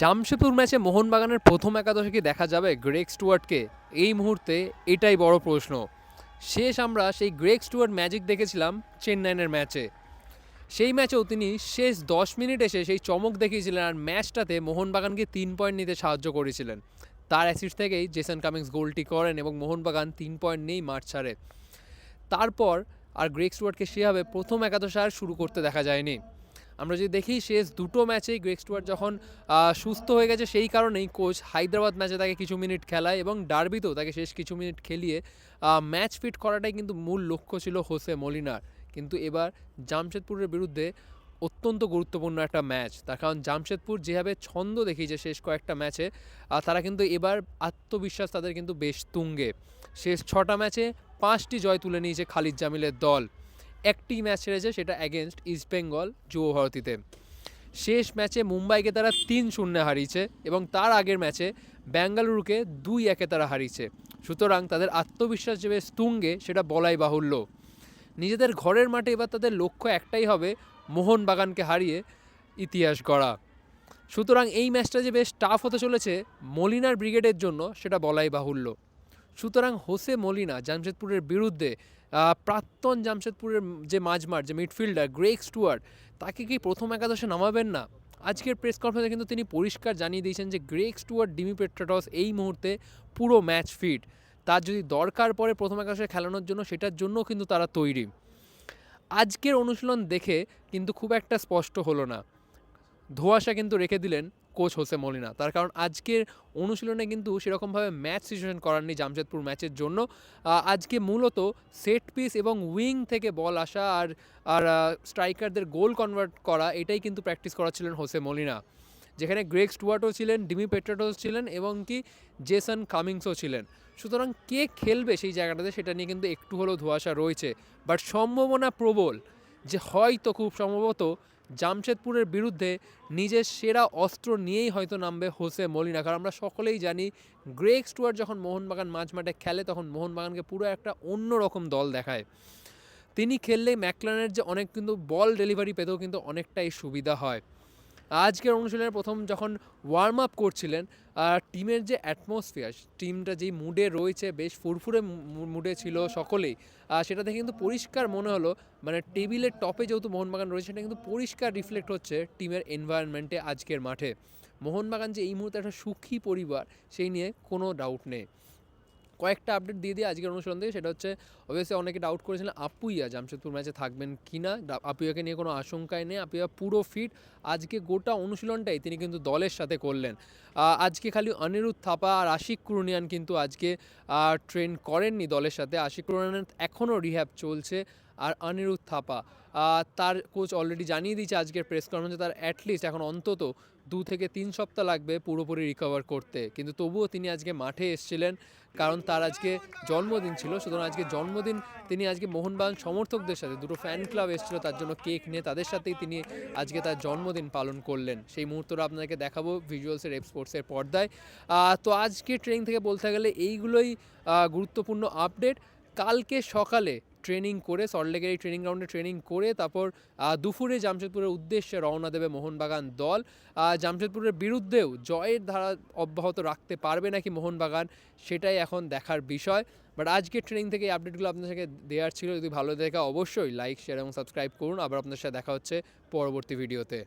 জামশেদপুর ম্যাচে মোহনবাগানের প্রথম একাদশে কি দেখা যাবে গ্রেগ স্টুয়ার্টকে? এই মুহূর্তে এটাই বড় প্রশ্ন। শেষ আমরা সেই গ্রেক স্টুয়ার্ট ম্যাজিক দেখেছিলাম চেন্নাইয়ের ম্যাচে। সেই ম্যাচেও তিনি শেষ দশ মিনিট এসে সেই চমক দেখিয়েছিলেন আর ম্যাচটাতে মোহনবাগানকে তিন পয়েন্ট নিতে সাহায্য করেছিলেন। তার অ্যাসিস্ট থেকেই জেসন কামিংস গোলটি করেন এবং মোহনবাগান তিন পয়েন্ট নেই মাঠ ছাড়ে। তারপর আর গ্রেক স্টুয়ার্টকে সেভাবে প্রথম একাদশে আর শুরু করতে দেখা যায়নি। আমরা যদি দেখি, শেষ দুটো ম্যাচেই গ্রেগ স্টুয়ার্ট যখন সুস্থ হয়ে গেছে, সেই কারণেই কোচ হায়দ্রাবাদ ম্যাচে তাকে কিছু মিনিট খেলায় এবং ডার্বিতেও তাকে শেষ কিছু মিনিট খেলিয়ে ম্যাচ ফিট করাটাই কিন্তু মূল লক্ষ্য ছিল হোসে মলিনার। কিন্তু এবার জামশেদপুরের বিরুদ্ধে অত্যন্ত গুরুত্বপূর্ণ একটা ম্যাচ। তার কারণ জামশেদপুর যেভাবে ছন্দ দেখিয়েছে শেষ কয়েকটা ম্যাচে তারা কিন্তু এবার আত্মবিশ্বাস তাদের কিন্তু বেশ তুঙ্গে। শেষ ছটা ম্যাচে পাঁচটি জয় তুলে নিয়েছে খালিদ জামিলের দল। একটি ম্যাচ হেরেছে, সেটা অ্যাগেনস্ট ইস্ট বেঙ্গল যুব ভারতীতে। শেষ ম্যাচে মুম্বাইকে তারা তিন শূন্যে হারিয়েছে এবং তার আগের ম্যাচে বেঙ্গালুরুকে দুই একে তারা হারিয়েছে। সুতরাং তাদের আত্মবিশ্বাস যে বেশ তুঙ্গে, সেটা বলাই বাহুল্য। নিজেদের ঘরের মাঠে এবার তাদের লক্ষ্য একটাই হবে মোহনবাগানকে হারিয়ে ইতিহাস গড়া। সুতরাং এই ম্যাচটা যে বেশ টাফ হতে চলেছে মলিনার ব্রিগেডের জন্য, সেটা বলাই বাহুল্য। সুতরাং হোসে মলিনা জামশেদপুরের বিরুদ্ধে প্রাক্তন জামশেদপুরের যে মাঝমার যে মিডফিল্ডার গ্রেক স্টুয়ার্ট, তাকে কি প্রথম একাদশে নামাবেন না? আজকের প্রেস কনফারেন্সে কিন্তু তিনি পরিষ্কার জানিয়ে দিয়েছেন যে গ্রেক স্টুয়ার্ট, ডিমি পেট্রাটস এই মুহূর্তে পুরো ম্যাচ ফিট। তার যদি দরকার পড়ে প্রথম একাদশে খেলানোর জন্য, সেটার জন্য কিন্তু তারা তৈরি। আজকের অনুশীলন দেখে কিন্তু খুব একটা স্পষ্ট হলো না। ধোঁয়াশা কিন্তু রেখে দিলেন কোচ হোসে মলিনা তার কারণ আজকের অনুশীলনে কিন্তু সেরকমভাবে ম্যাচ সিচুয়েশন করাননি জামশেদপুর ম্যাচের জন্য। আজকে মূলত সেট পিস এবং উইং থেকে বল আসা আর আর স্ট্রাইকারদের গোল কনভার্ট করা, এটাই কিন্তু প্র্যাকটিস করাচ্ছিলেন হোসে মলিনা যেখানে গ্রেগ স্টুয়ার্টও ছিলেন ডিমি পেট্রাটোস ছিলেন এবং কি জেসন কামিংসও ছিলেন। সুতরাং কে খেলবে সেই জায়গাটাতে সেটা নিয়ে কিন্তু একটু হলেও ধোঁয়াশা রয়েছে। বাট সম্ভাবনা প্রবল যে হয়তো, খুব সম্ভবত জামশেদপুরের বিরুদ্ধে নিজের সেরা অস্ত্র নিয়েই হয়তো নামবে হোসে মলিনা। কারণ আমরা সকলেই জানি গ্রেক স্টুয়ার যখন মোহনবাগান মাঝ মাঠে খেলে, তখন মোহনবাগানকে পুরো একটা অন্য রকম দল দেখায়। তিনি খেললে ম্যাকলানের যে অনেক কিন্তু বল ডেলিভারি পেতেও কিন্তু অনেকটাই সুবিধা হয়। আজকের অনুশীলনের প্রথম যখন ওয়ার্ম আপ করছিলেন টিমের যে অ্যাটমসফিয়ার টিমটা যেই মুডে রয়েছে, বেশ ফুরফুরে মুডে ছিল সকলেই সেটা দেখে কিন্তু পরিষ্কার মনে হলো মানে টেবিলের টপে যেহেতু মোহনবাগান রয়েছে, সেটা কিন্তু পরিষ্কার রিফ্লেক্ট হচ্ছে টিমের এনভায়রনমেন্টে আজকের মাঠে। মোহনবাগান যে এই মুহূর্তে একটা সুখী পরিবার, সেই নিয়ে কোনো ডাউট নেই। কয়েকটা আপডেট দিয়ে দিয়ে আজকের অনুসরণ থেকে সেটা হচ্ছে অবভিয়াসলি অনেকে ডাউট করেছিলেন আপুইয়া জামশেদপুর ম্যাচে থাকবেন কি না আপুইয়াকে নিয়ে কোনো আশঙ্কাই নেই। আপুইয়া পুরো ফিট আজকে গোটা অনুশীলনটাই তিনি কিন্তু দলের সাথে করলেন। আজকে খালি অনিরুদ্ধ থাপা আর আশিক কুরুনিয়ান কিন্তু আজকে ট্রেন করেননি দলের সাথে। আশিক কুরুনিয়ানের এখনও রিহ্যাব চলছে। আর অনিরুদ্ধ থাপা। তার কোচ অলরেডি জানিয়ে দিয়েছে আজকের প্রেস কনফারেন্সে তার অ্যাটলিস্ট এখন অন্তত দু থেকে তিন সপ্তাহ লাগবে পুরোপুরি রিকভার করতে। কিন্তু তবুও তিনি আজকে মাঠে এসেছিলেন, কারণ তার আজকে জন্মদিন ছিল। সুতরাং আজকে জন্মদিন তিনি আজকে মোহনবাগান সমর্থকদের সাথে, দুটো ফ্যান ক্লাব এসেছিল, তার জন্য কেক নিয়ে তাদের সাথেই তিনি আজকে তার জন্মদিন পালন করলেন। সেই মুহূর্তটা আপনাকে দেখাবো ভিজুয়ালসের এক্সপোর্টসের পর্দায়। তো আজকে ট্রেনিং থেকে বলতে গেলে এইগুলোই গুরুত্বপূর্ণ আপডেট কালকে সকালে ট্রেনিং করে সল্টলেকের এই ট্রেনিং গ্রাউন্ডে ট্রেনিং করে, তারপর দুপুরে জামশেদপুরের উদ্দেশ্যে রওনা দেবে মোহনবাগান দল। জামশেদপুরের বিরুদ্ধেও জয়ের ধারা অব্যাহত রাখতে পারবে নাকি মোহনবাগান, সেটাই এখন দেখার বিষয়। বাট আজকে ট্রেনিং থেকে এই আপডেটগুলো আপনার সাথে দেওয়ার ছিল। যদি ভালো দেখা অবশ্যই লাইক শেয়ার এবং সাবস্ক্রাইব করুন। আবার আপনার সাথে দেখা হচ্ছে পরবর্তী ভিডিওতে